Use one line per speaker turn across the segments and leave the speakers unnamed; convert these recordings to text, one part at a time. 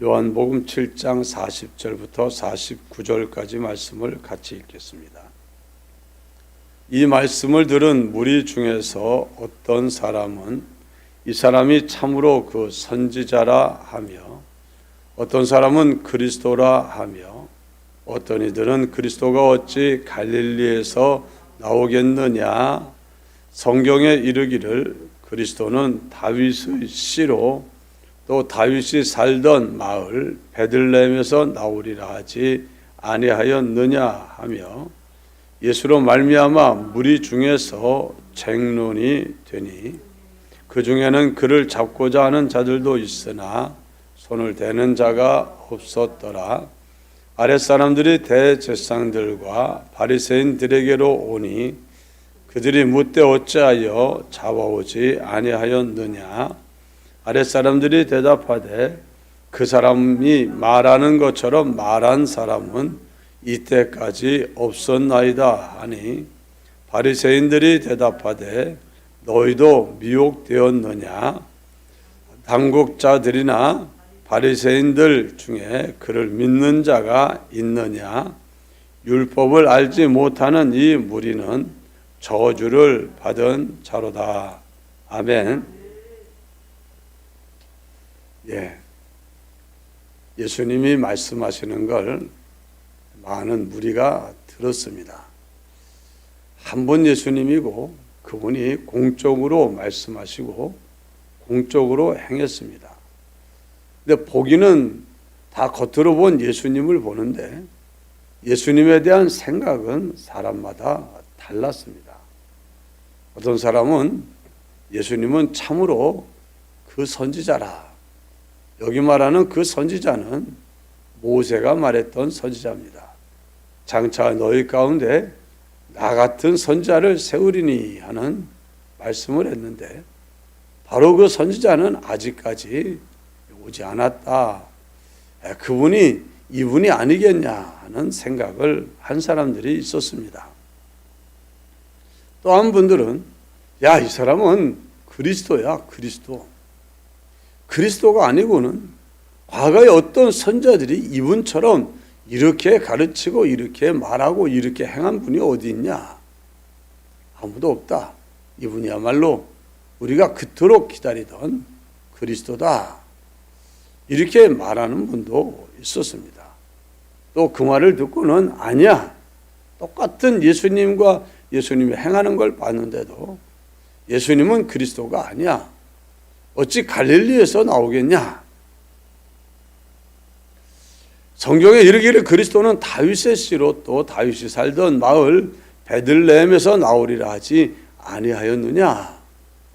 요한복음 7장 40절부터 49절까지 말씀을 같이 읽겠습니다. 이 말씀을 들은 무리 중에서 어떤 사람은 이 사람이 참으로 그 선지자라 하며 어떤 사람은 그리스도라 하며 어떤 이들은 그리스도가 어찌 갈릴리에서 나오겠느냐 성경에 이르기를 그리스도는 다윗의 씨로 또 다윗이 살던 마을 베들레헴에서 나오리라 하지 아니하였느냐 하며 예수로 말미암아 무리 중에서 쟁론이 되니 그 중에는 그를 잡고자 하는 자들도 있으나 손을 대는 자가 없었더라. 아랫 사람들이 대제상들과 바리새인들에게로 오니 그들이 묻되 어찌하여 잡아오지 아니하였느냐 아랫 사람들이 대답하되 그 사람이 말하는 것처럼 말한 사람은 이때까지 없었나이다 하니 바리새인들이 대답하되 너희도 미혹되었느냐? 당국자들이나 바리새인들 중에 그를 믿는 자가 있느냐? 율법을 알지 못하는 이 무리는 저주를 받은 자로다. 아멘. 예. 예수님이 말씀하시는 걸 많은 무리가 들었습니다. 한번 예수님이고 그분이 공적으로 말씀하시고 공적으로 행했습니다. 근데 보기는 다 겉으로 본 예수님을 보는데 예수님에 대한 생각은 사람마다 달랐습니다. 어떤 사람은 예수님은 참으로 그 선지자라. 여기 말하는 그 선지자는 모세가 말했던 선지자입니다. 장차 너희 가운데 나 같은 선지자를 세우리니 하는 말씀을 했는데 바로 그 선지자는 아직까지 오지 않았다. 그분이 이분이 아니겠냐 하는 생각을 한 사람들이 있었습니다. 또한 분들은 야, 이 사람은 그리스도야, 그리스도. 그리스도가 아니고는 과거에 어떤 선자들이 이분처럼 이렇게 가르치고 이렇게 말하고 이렇게 행한 분이 어디 있냐? 아무도 없다. 이분이야말로 우리가 그토록 기다리던 그리스도다. 이렇게 말하는 분도 있었습니다. 또 그 말을 듣고는 아니야. 똑같은 예수님과 예수님이 행하는 걸 봤는데도 예수님은 그리스도가 아니야. 어찌 갈릴리에서 나오겠냐? 성경에 이르기를 그리스도는 다윗의 씨로 또 다윗이 살던 마을 베들레헴에서 나오리라 하지 아니하였느냐?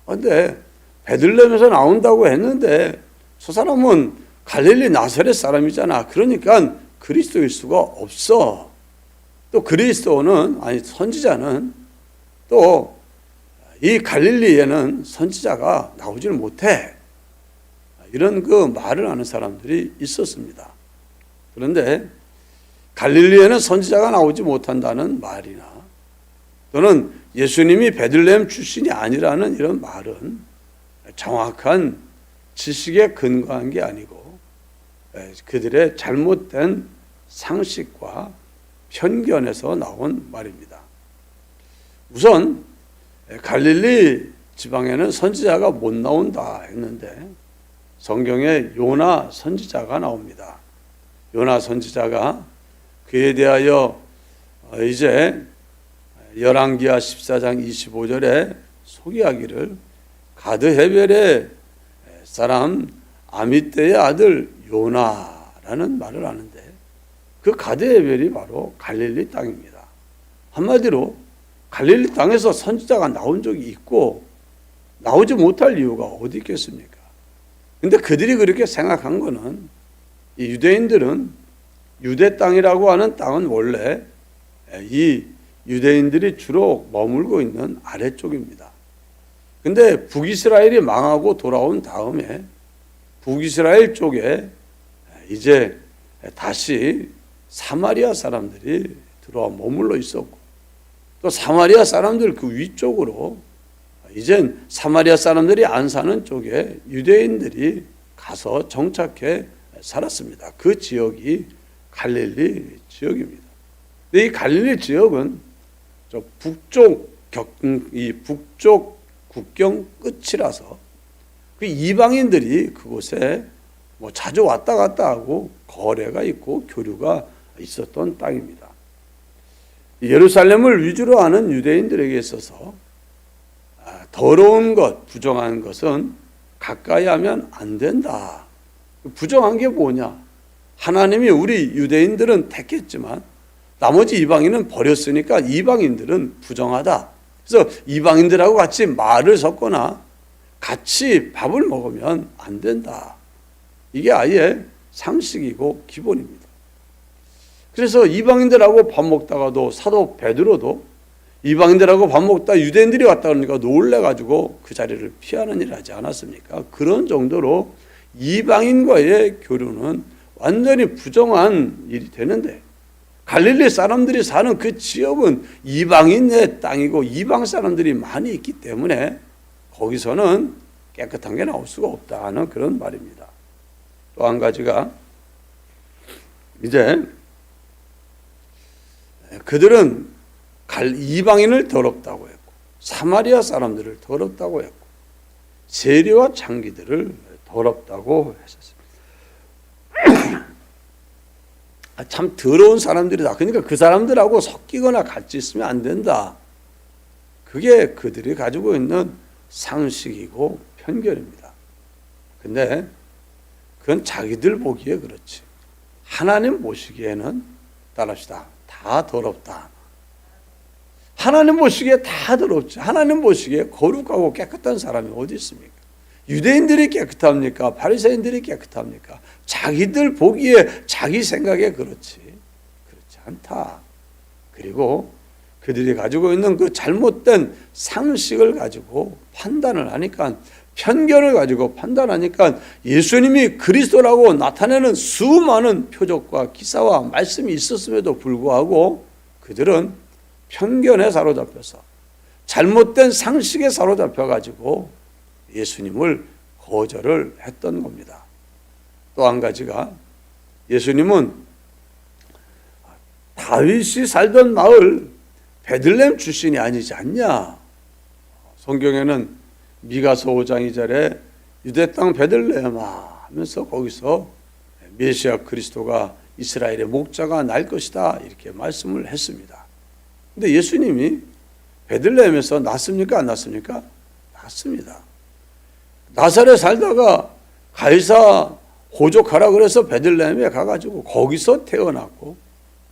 근데 베들레헴에서 나온다고 했는데 저 사람은 갈릴리 나사렛 사람이잖아. 그러니까 그리스도일 수가 없어. 또 그리스도는 아니 선지자는 또 이 갈릴리에는 선지자가 나오질 못해. 이런 그 말을 하는 사람들이 있었습니다. 그런데 갈릴리에는 선지자가 나오지 못한다는 말이나 또는 예수님이 베들레헴 출신이 아니라는 이런 말은 정확한 지식에 근거한 게 아니고 그들의 잘못된 상식과 편견에서 나온 말입니다. 우선 갈릴리 지방에는 선지자가 못 나온다 했는데 성경에 요나 선지자가 나옵니다. 요나 선지자가 그에 대하여 이제 열왕기하 14장 25절에 소개하기를 가드 헤벨의 사람 아미떼의 아들 요나라는 말을 하는데 그 가드 헤벨이 바로 갈릴리 땅입니다. 한마디로 갈릴리 땅에서 선지자가 나온 적이 있고 나오지 못할 이유가 어디 있겠습니까? 근데 그들이 그렇게 생각한 거는 이 유대인들은 유대 땅이라고 하는 땅은 원래 이 유대인들이 주로 머물고 있는 아래쪽입니다. 근데 북이스라엘이 망하고 돌아온 다음에 북이스라엘 쪽에 이제 다시 사마리아 사람들이 들어와 머물러 있었고 또 사마리아 사람들 그 위쪽으로 이젠 사마리아 사람들이 안 사는 쪽에 유대인들이 가서 정착해 살았습니다. 그 지역이 갈릴리 지역입니다. 이 갈릴리 지역은 저 북쪽 격, 이 북쪽 국경 끝이라서 그 이방인들이 그곳에 뭐 자주 왔다 갔다 하고 거래가 있고 교류가 있었던 땅입니다. 예루살렘을 위주로 하는 유대인들에게 있어서 아, 더러운 것, 부정한 것은 가까이 하면 안 된다. 부정한 게 뭐냐? 하나님이 우리 유대인들은 택했지만 나머지 이방인은 버렸으니까 이방인들은 부정하다. 그래서 이방인들하고 같이 말을 섞거나 같이 밥을 먹으면 안 된다. 이게 아예 상식이고 기본입니다. 그래서 이방인들하고 밥 먹다가도 사도 베드로도 이방인들하고 밥 먹다 유대인들이 왔다 그러니까 놀래가지고 그 자리를 피하는 일을 하지 않았습니까? 그런 정도로 이방인과의 교류는 완전히 부정한 일이 되는데 갈릴리 사람들이 사는 그 지역은 이방인의 땅이고 이방 사람들이 많이 있기 때문에 거기서는 깨끗한 게 나올 수가 없다는 그런 말입니다. 또 한 가지가 이제 그들은 갈 이방인을 더럽다고 했고 사마리아 사람들을 더럽다고 했고 세리와 장기들을 더럽다고 했었습니다. 아, 참 더러운 사람들이다. 그러니까 그 사람들하고 섞이거나 같이 있으면 안 된다. 그게 그들이 가지고 있는 상식이고 편견입니다. 근데 그건 자기들 보기에 그렇지. 하나님 보시기에는 따라합시다. 다 더럽다. 하나님 보시기에 다 더럽지. 하나님 보시기에 거룩하고 깨끗한 사람이 어디 있습니까? 유대인들이 깨끗합니까? 바리새인들이 깨끗합니까? 자기들 보기에 자기 생각에 그렇지. 그렇지 않다. 그리고 그들이 가지고 있는 그 잘못된 상식을 가지고 판단을 하니까 편견을 가지고 판단하니까 예수님이 그리스도라고 나타내는 수많은 표적과 기사와 말씀이 있었음에도 불구하고 그들은 편견에 사로잡혀서 잘못된 상식에 사로잡혀 가지고 예수님을 거절을 했던 겁니다. 또 한 가지가 예수님은 다윗이 살던 마을 베들렘 출신이 아니지 않냐? 성경에는 미가서 5장 2절에 유대 땅 베들레헴아 하면서 거기서 메시아 그리스도가 이스라엘의 목자가 날 것이다 이렇게 말씀을 했습니다. 근데 예수님이 베들레헴에서 났습니까 안 났습니까? 났습니다. 나사렛 살다가 가이사 호족하라 그래서 베들레헴에 가가지고 거기서 태어났고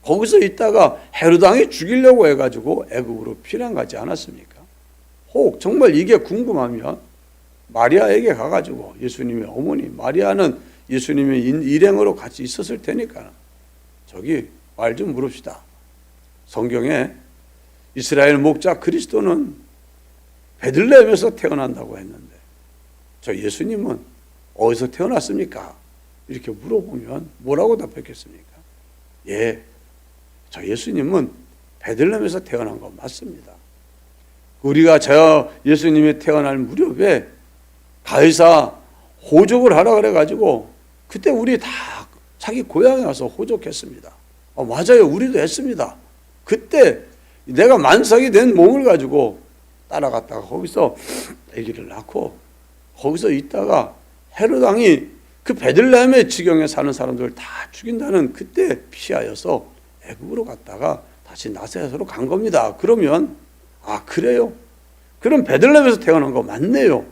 거기서 있다가 헤로당이 죽이려고 해가지고 애국으로 피난 가지 않았습니까? 혹 정말 이게 궁금하면 마리아에게 가가지고 예수님의 어머니 마리아는 예수님의 일행으로 같이 있었을 테니까 저기 말 좀 물읍시다. 성경에 이스라엘 목자 그리스도는 베들레헴에서 태어난다고 했는데 저 예수님은 어디서 태어났습니까? 이렇게 물어보면 뭐라고 답했겠습니까? 예, 저 예수님은 베들렘에서 태어난 거 맞습니다. 우리가 저 예수님이 태어날 무렵에 가이사 호족을 하라 그래가지고 그때 우리 다 자기 고향에 와서 호족했습니다. 어, 맞아요. 우리도 했습니다. 그때 내가 만삭이 된 몸을 가지고 따라갔다가 거기서 아기를 낳고 거기서 있다가 헤로당이 그 베들레헴의 지경에 사는 사람들을 다 죽인다는 그때 피하여서 애국으로 갔다가 다시 나사렛으로 간 겁니다. 그러면 아 그래요? 그럼 베들레헴에서 태어난 거 맞네요.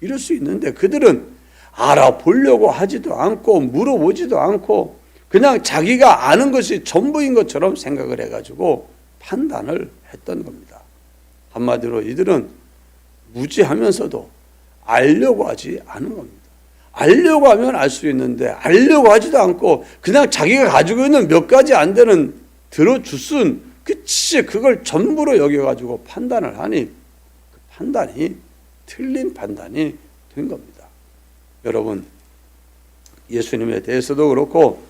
이럴 수 있는데 그들은 알아보려고 하지도 않고 물어보지도 않고 그냥 자기가 아는 것이 전부인 것처럼 생각을 해가지고 판단을 했던 겁니다. 한마디로 이들은 무지하면서도 알려고 하지 않은 겁니다. 알려고 하면 알 수 있는데 알려고 하지도 않고 그냥 자기가 가지고 있는 몇 가지 안 되는 들어주순 그치 그걸 전부로 여겨가지고 판단을 하니 그 판단이 틀린 판단이 된 겁니다. 여러분 예수님에 대해서도 그렇고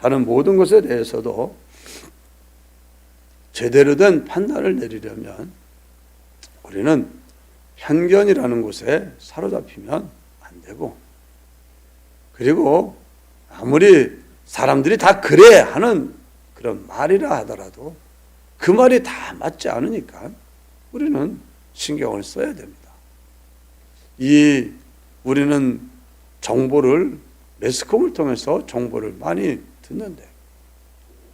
다른 모든 것에 대해서도 제대로 된 판단을 내리려면 우리는 편견이라는 곳에 사로잡히면 안 되고 그리고 아무리 사람들이 다 그래 하는 그런 말이라 하더라도 그 말이 다 맞지 않으니까 우리는 신경을 써야 됩니다. 이 우리는 정보를 매스컴을 통해서 정보를 많이 듣는데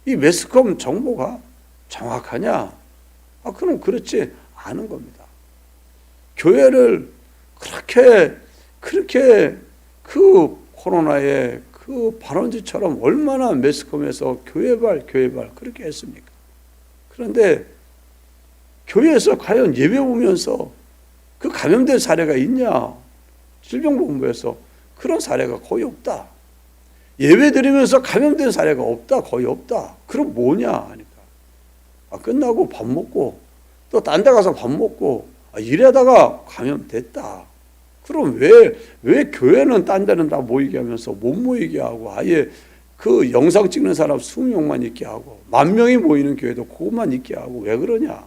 이 매스컴 정보가 정확하냐? 아, 그럼 그렇지 않은 겁니다. 교회를 그렇게 그렇게 그 코로나의 그 발언지처럼 얼마나 매스컴에서 교회발 교회발 그렇게 했습니까? 그런데 교회에서 과연 예배 보면서 그 감염된 사례가 있냐? 질병본부에서 그런 사례가 거의 없다. 예배 드리면서 감염된 사례가 없다. 거의 없다. 그럼 뭐냐? 하니까. 아, 끝나고 밥 먹고 또 딴 데 가서 밥 먹고 아, 일하다가 감염됐다. 그럼 왜, 왜 교회는 딴 데는 다 모이게 하면서 못 모이게 하고 아예 그 영상 찍는 사람 20명만 있게 하고 만 명이 모이는 교회도 그것만 있게 하고 왜 그러냐?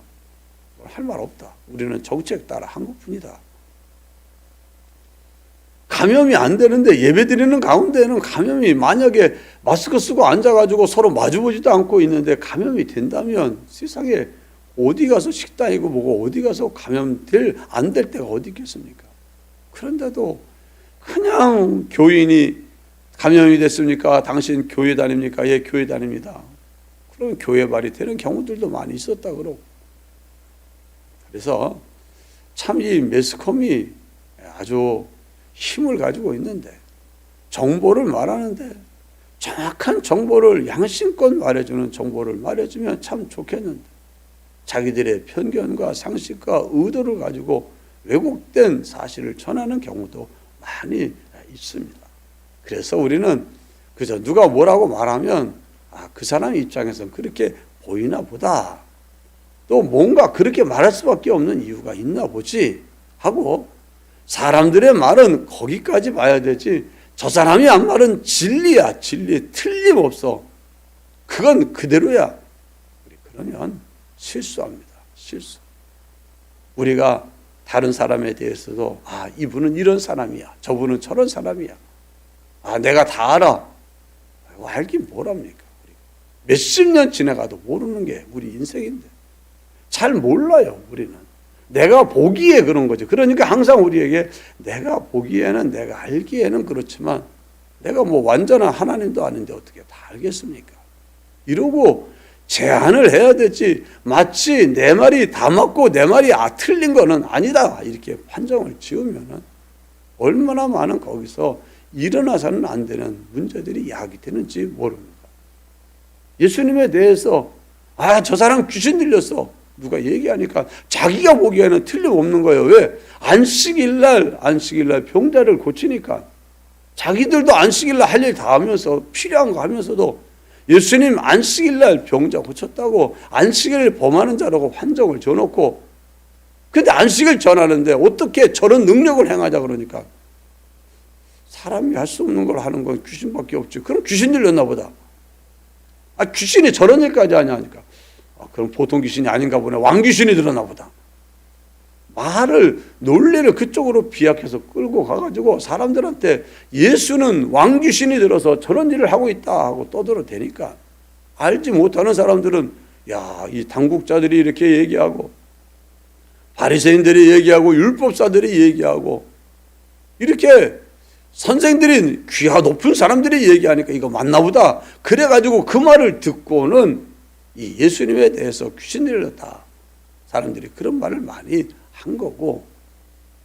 할 말 없다. 우리는 정책 따라 한 것뿐이다. 감염이 안 되는데 예배 드리는 가운데는 감염이 만약에 마스크 쓰고 앉아가지고 서로 마주보지도 않고 있는데 감염이 된다면 세상에 어디 가서 식당이고 뭐고 어디 가서 감염될 안 될 때가 어디 있겠습니까? 그런데도 그냥 교인이 감염이 됐습니까? 당신 교회 다닙니까? 예, 교회 다닙니다. 그러면 교회 말이 되는 경우들도 많이 있었다 그러고. 그래서 참 이 매스컴이 아주 힘을 가지고 있는데 정보를 말하는데 정확한 정보를 양심껏 말해주는 정보를 말해주면 참 좋겠는데 자기들의 편견과 상식과 의도를 가지고 왜곡된 사실을 전하는 경우도 많이 있습니다. 그래서 우리는 그저 누가 뭐라고 말하면 아, 그 사람 입장에서는 그렇게 보이나 보다. 또 뭔가 그렇게 말할 수밖에 없는 이유가 있나 보지 하고 사람들의 말은 거기까지 봐야 되지. 저 사람이 한 말은 진리야, 진리. 틀림없어. 그건 그대로야. 그러면 실수합니다. 실수. 우리가 다른 사람에 대해서도 아, 이분은 이런 사람이야. 저분은 저런 사람이야. 아, 내가 다 알아. 알긴 뭐랍니까? 몇십 년 지나가도 모르는 게 우리 인생인데. 잘 몰라요, 우리는. 내가 보기에 그런 거죠. 그러니까 항상 우리에게 내가 보기에는 내가 알기에는 그렇지만 내가 뭐 완전한 하나님도 아닌데 어떻게 다 알겠습니까? 이러고 제안을 해야 되지 마치 내 말이 다 맞고 내 말이 아 틀린 거는 아니다 이렇게 판정을 지으면은 얼마나 많은 거기서 일어나서는 안 되는 문제들이 야기되는지 모릅니다. 예수님에 대해서 아 저 사람 귀신 들렸어 누가 얘기하니까 자기가 보기에는 틀림없는 거예요. 왜? 안식일날 안식일날 병자를 고치니까 자기들도 안식일날 할 일 다 하면서 필요한 거 하면서도 예수님 안식일 날 병자 고쳤다고 안식일을 범하는 자라고 판정을 줘놓고 근데 안식을 전하는데 어떻게 저런 능력을 행하자 그러니까 사람이 할 수 없는 걸 하는 건 귀신밖에 없지. 그럼 귀신 들렸나 보다. 아 귀신이 저런 일까지 하냐 하니까 아, 그럼 보통 귀신이 아닌가 보네. 왕귀신이 들었나 보다. 말을 논리를 그쪽으로 비약해서 끌고 가가지고 사람들한테 예수는 왕 귀신이 들어서 저런 일을 하고 있다 하고 떠들어 대니까 알지 못하는 사람들은 야 이 당국자들이 이렇게 얘기하고 바리새인들이 얘기하고 율법사들이 얘기하고 이렇게 선생들이 귀하 높은 사람들이 얘기하니까 이거 맞나 보다 그래가지고 그 말을 듣고는 이 예수님에 대해서 귀신 들렸다. 사람들이 그런 말을 많이 한 거고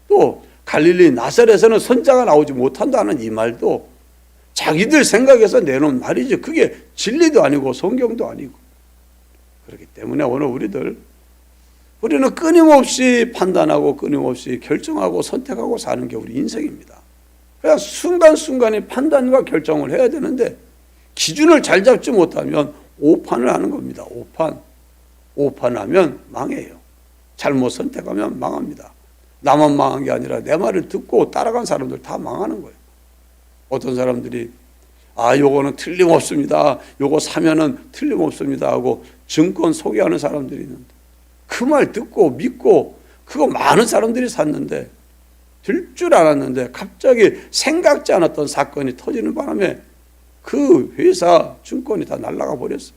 또 갈릴리 나사렛에서는 선자가 나오지 못한다는 이 말도 자기들 생각에서 내놓은 말이지 그게 진리도 아니고 성경도 아니고 그렇기 때문에 오늘 우리들 우리는 끊임없이 판단하고 끊임없이 결정하고 선택하고 사는 게 우리 인생입니다. 그냥 순간순간에 판단과 결정을 해야 되는데 기준을 잘 잡지 못하면 오판을 하는 겁니다. 오판. 오판하면 망해요. 잘못 선택하면 망합니다. 나만 망한 게 아니라 내 말을 듣고 따라간 사람들 다 망하는 거예요. 어떤 사람들이 아, 요거는 틀림없습니다. 요거 사면은 틀림없습니다 하고 증권 소개하는 사람들이 있는데 그 말 듣고 믿고 그거 많은 사람들이 샀는데 될줄 알았는데 갑자기 생각지 않았던 사건이 터지는 바람에 그 회사 증권이 다 날라가 버렸어요.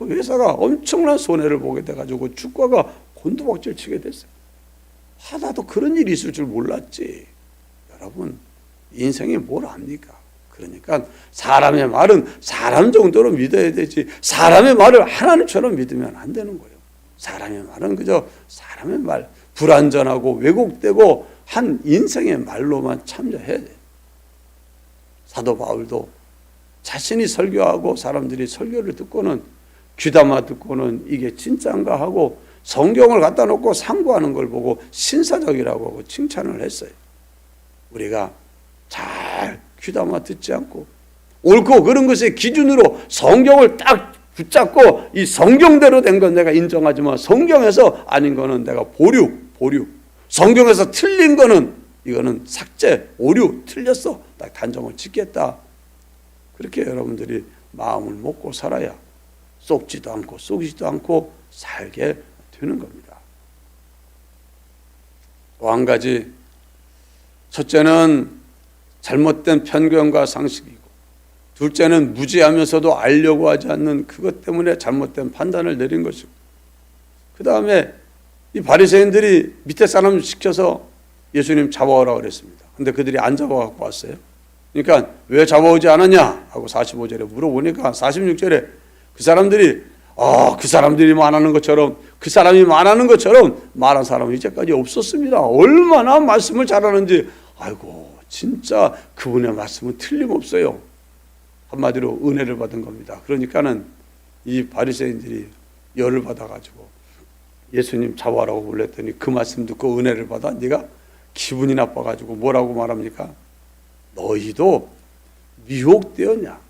그 회사가 엄청난 손해를 보게 돼가지고 주가가 곤두박질 치게 됐어요. 하나도 그런 일이 있을 줄 몰랐지. 여러분, 인생이 뭘 압니까? 그러니까 사람의 말은 사람 정도로 믿어야 되지 사람의 말을 하나님처럼 믿으면 안 되는 거예요. 사람의 말은 그저 사람의 말, 불완전하고 왜곡되고 한 인생의 말로만 참여해야 돼요. 사도 바울도 자신이 설교하고 사람들이 설교를 듣고는 귀담아 듣고는 이게 진짜인가 하고 성경을 갖다 놓고 상고하는 걸 보고 신사적이라고 하고 칭찬을 했어요. 우리가 잘 귀담아 듣지 않고 옳고 그런 것의 기준으로 성경을 딱 붙잡고 이 성경대로 된 건 내가 인정하지만 성경에서 아닌 거는 내가 보류, 보류. 성경에서 틀린 거는 이거는 삭제, 오류, 틀렸어. 딱 단정을 짓겠다. 그렇게 여러분들이 마음을 먹고 살아야 쏙지도 않고 쏙이지도 않고 살게 되는 겁니다. 또 한 가지 첫째는 잘못된 편견과 상식이고 둘째는 무지하면서도 알려고 하지 않는 그것 때문에 잘못된 판단을 내린 것이고 그 다음에 이 바리새인들이 밑에 사람 시켜서 예수님 잡아오라 그랬습니다. 근데 그들이 안 잡아갖고 왔어요. 그러니까 왜 잡아오지 않았냐 하고 45절에 물어보니까 46절에 그 사람들이 아, 그 사람들이 말하는 것처럼 그 사람이 말하는 것처럼 말한 사람은 이제까지 없었습니다. 얼마나 말씀을 잘하는지 아이고 진짜 그분의 말씀은 틀림없어요. 한마디로 은혜를 받은 겁니다. 그러니까는 이 바리새인들이 열을 받아가지고 예수님 잡아라고 불렀더니 그 말씀 듣고 은혜를 받아 네가 기분이 나빠가지고 뭐라고 말합니까? 너희도 미혹되었냐?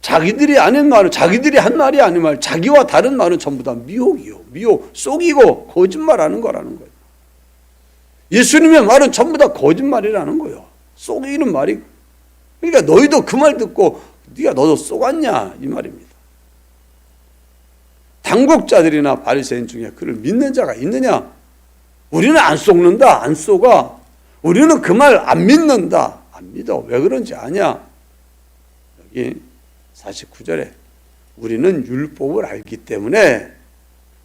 자기들이 아닌 말은 자기들이 한 말이 아닌 말, 자기와 다른 말은 전부 다 미혹이요, 미혹, 속이고 거짓말하는 거라는 거예요. 예수님의 말은 전부 다 거짓말이라는 거예요. 속이는 말이. 그러니까 너희도 그 말 듣고 네가 너도 속았냐 이 말입니다. 당국자들이나 바리새인 중에 그를 믿는 자가 있느냐? 우리는 안 속는다, 안 속아. 우리는 그 말 안 믿는다, 안 믿어. 왜 그런지 아냐? 여기 49절에 우리는 율법을 알기 때문에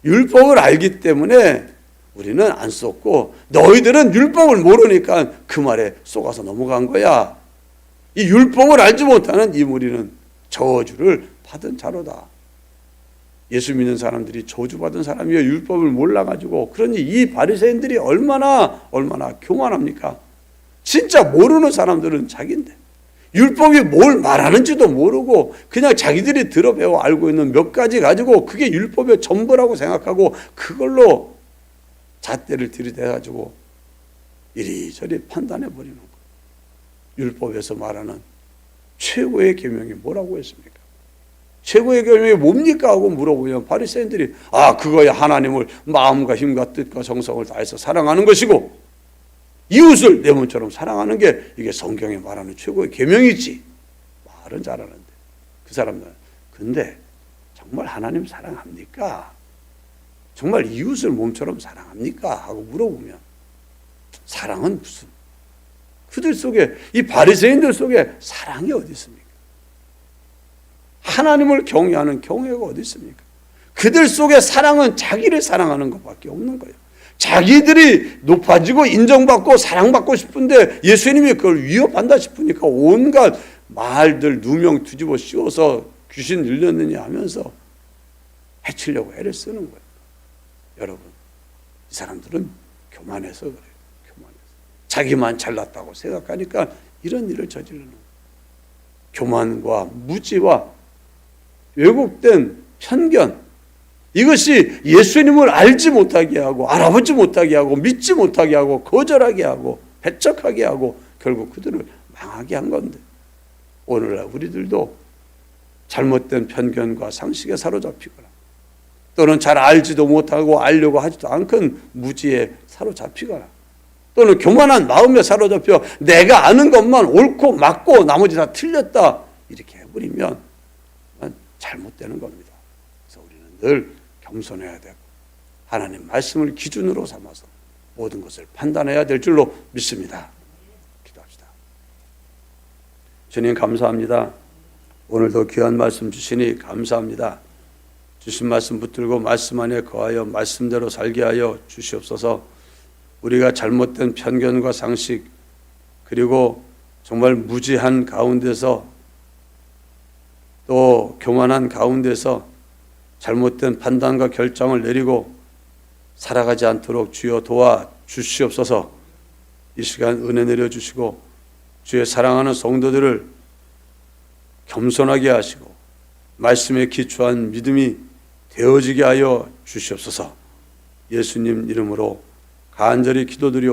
율법을 알기 때문에 우리는 안 속고 너희들은 율법을 모르니까 그 말에 속아서 넘어간 거야. 이 율법을 알지 못하는 이 무리는 저주를 받은 자로다. 예수 믿는 사람들이 저주받은 사람이요 율법을 몰라가지고 그러니 이 바리새인들이 얼마나 얼마나 교만합니까? 진짜 모르는 사람들은 자기인데 율법이 뭘 말하는지도 모르고 그냥 자기들이 들어 배워 알고 있는 몇 가지 가지고 그게 율법의 전부라고 생각하고 그걸로 잣대를 들이대가지고 이리저리 판단해 버리는 거예요. 율법에서 말하는 최고의 계명이 뭐라고 했습니까? 최고의 계명이 뭡니까 하고 물어보면 바리새인들이 아 그거야 하나님을 마음과 힘과 뜻과 정성을 다해서 사랑하는 것이고 이웃을 내 몸처럼 사랑하는 게 이게 성경에 말하는 최고의 계명이지 말은 잘하는데 그 사람들은 근데 정말 하나님 사랑합니까? 정말 이웃을 몸처럼 사랑합니까? 하고 물어보면 사랑은 무슨 그들 속에 이 바리새인들 속에 사랑이 어디 있습니까? 하나님을 경외하는 경외가 어디 있습니까? 그들 속에 사랑은 자기를 사랑하는 것밖에 없는 거예요. 자기들이 높아지고 인정받고 사랑받고 싶은데 예수님이 그걸 위협한다 싶으니까 온갖 말들 누명 뒤집어 씌워서 귀신 들렸느냐 하면서 해치려고 애를 쓰는 거예요. 여러분, 이 사람들은 교만해서 그래요. 교만해서. 자기만 잘났다고 생각하니까 이런 일을 저지르는 거예요. 교만과 무지와 왜곡된 편견, 이것이 예수님을 알지 못하게 하고 알아보지 못하게 하고 믿지 못하게 하고 거절하게 하고 배척하게 하고 결국 그들을 망하게 한 건데 오늘날 우리들도 잘못된 편견과 상식에 사로잡히거나 또는 잘 알지도 못하고 알려고 하지도 않건 무지에 사로잡히거나 또는 교만한 마음에 사로잡혀 내가 아는 것만 옳고 맞고 나머지 다 틀렸다 이렇게 해버리면 잘못되는 겁니다. 그래서 우리는 늘 겸손해야 되고 하나님 말씀을 기준으로 삼아서 모든 것을 판단해야 될 줄로 믿습니다. 기도합시다. 주님 감사합니다. 오늘도 귀한 말씀 주시니 감사합니다. 주신 말씀 붙들고 말씀 안에 거하여 말씀대로 살게 하여 주시옵소서. 우리가 잘못된 편견과 상식 그리고 정말 무지한 가운데서 또 교만한 가운데서 잘못된 판단과 결정을 내리고 살아가지 않도록 주여 도와 주시옵소서. 이 시간 은혜 내려 주시고 주의 사랑하는 성도들을 겸손하게 하시고 말씀에 기초한 믿음이 되어지게 하여 주시옵소서. 예수님 이름으로 간절히 기도드리오